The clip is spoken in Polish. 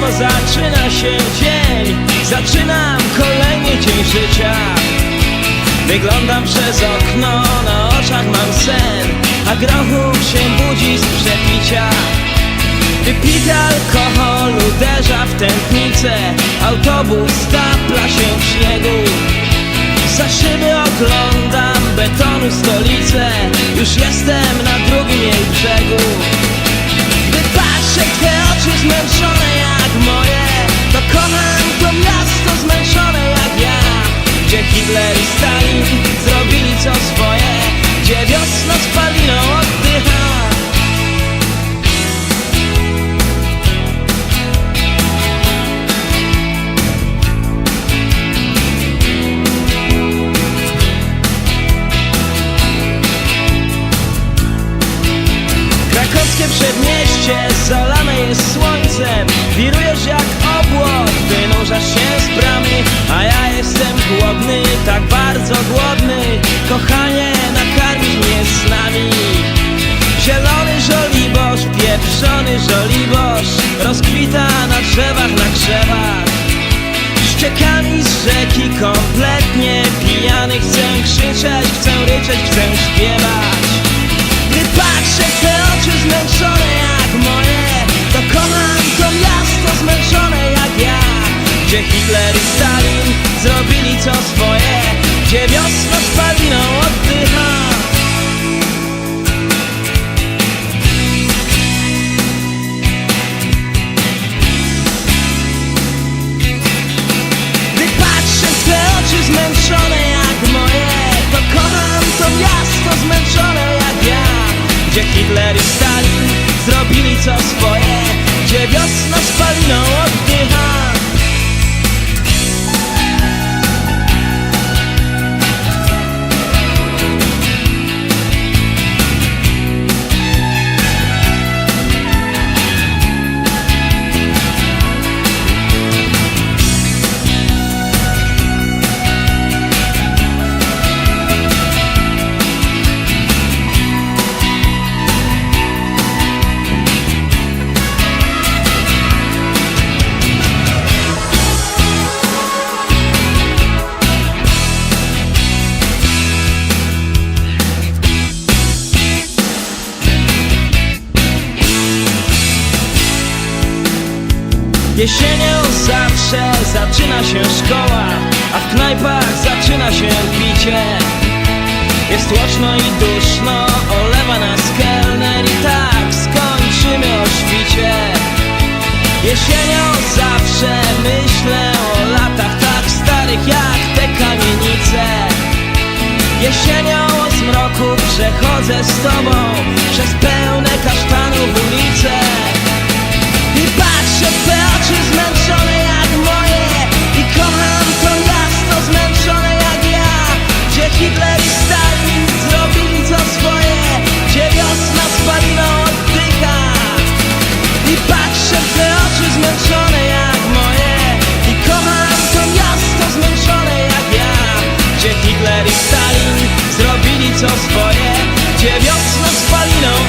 bo zaczyna się dzień Zaczynam kolejny dzień życia. Wyglądam przez okno, na oczach mam sen A grochu się budzi z przepicia. Wypity alkohol uderza w tętnicę Autobus stapla się w śniegu. Za szyby oglądam betonu stolicę Już jestem na drugim jej brzegu. Gdy patrzę w te oczy zmęczone głodny, tak bardzo głodny. Kochanie, nakarmisz mnie z nami Zielony żoliborz, pieprzony żoliborz Rozkwita na drzewach, na krzewach. Ściekami z rzeki kompletnie pijany Chcę krzyczeć, chcę ryczeć, chcę śpiewać. Gdy patrzę w te oczy zmęczone jak moje To kocham to miasto zmęczone jak ja. Gdzie Hitler i Stalin zrobili co swoje Gdzie wiosna spaliną oddycha. Gdy patrzę w te oczy zmęczone jak moje To kocham to miasto zmęczone jak ja. Gdzie Hitler i Stalin zrobili co swoje Gdzie wiosna spaliną oddycha Jesienią zawsze zaczyna się szkoła A w knajpach zaczyna się picie Jest tłoczno i duszno, olewa nas kelner I tak skończymy o świcie. Jesienią zawsze myślę o latach tak starych jak te kamienice. Jesienią o zmroku przechodzę z tobą Przez pełne co swoje spaliną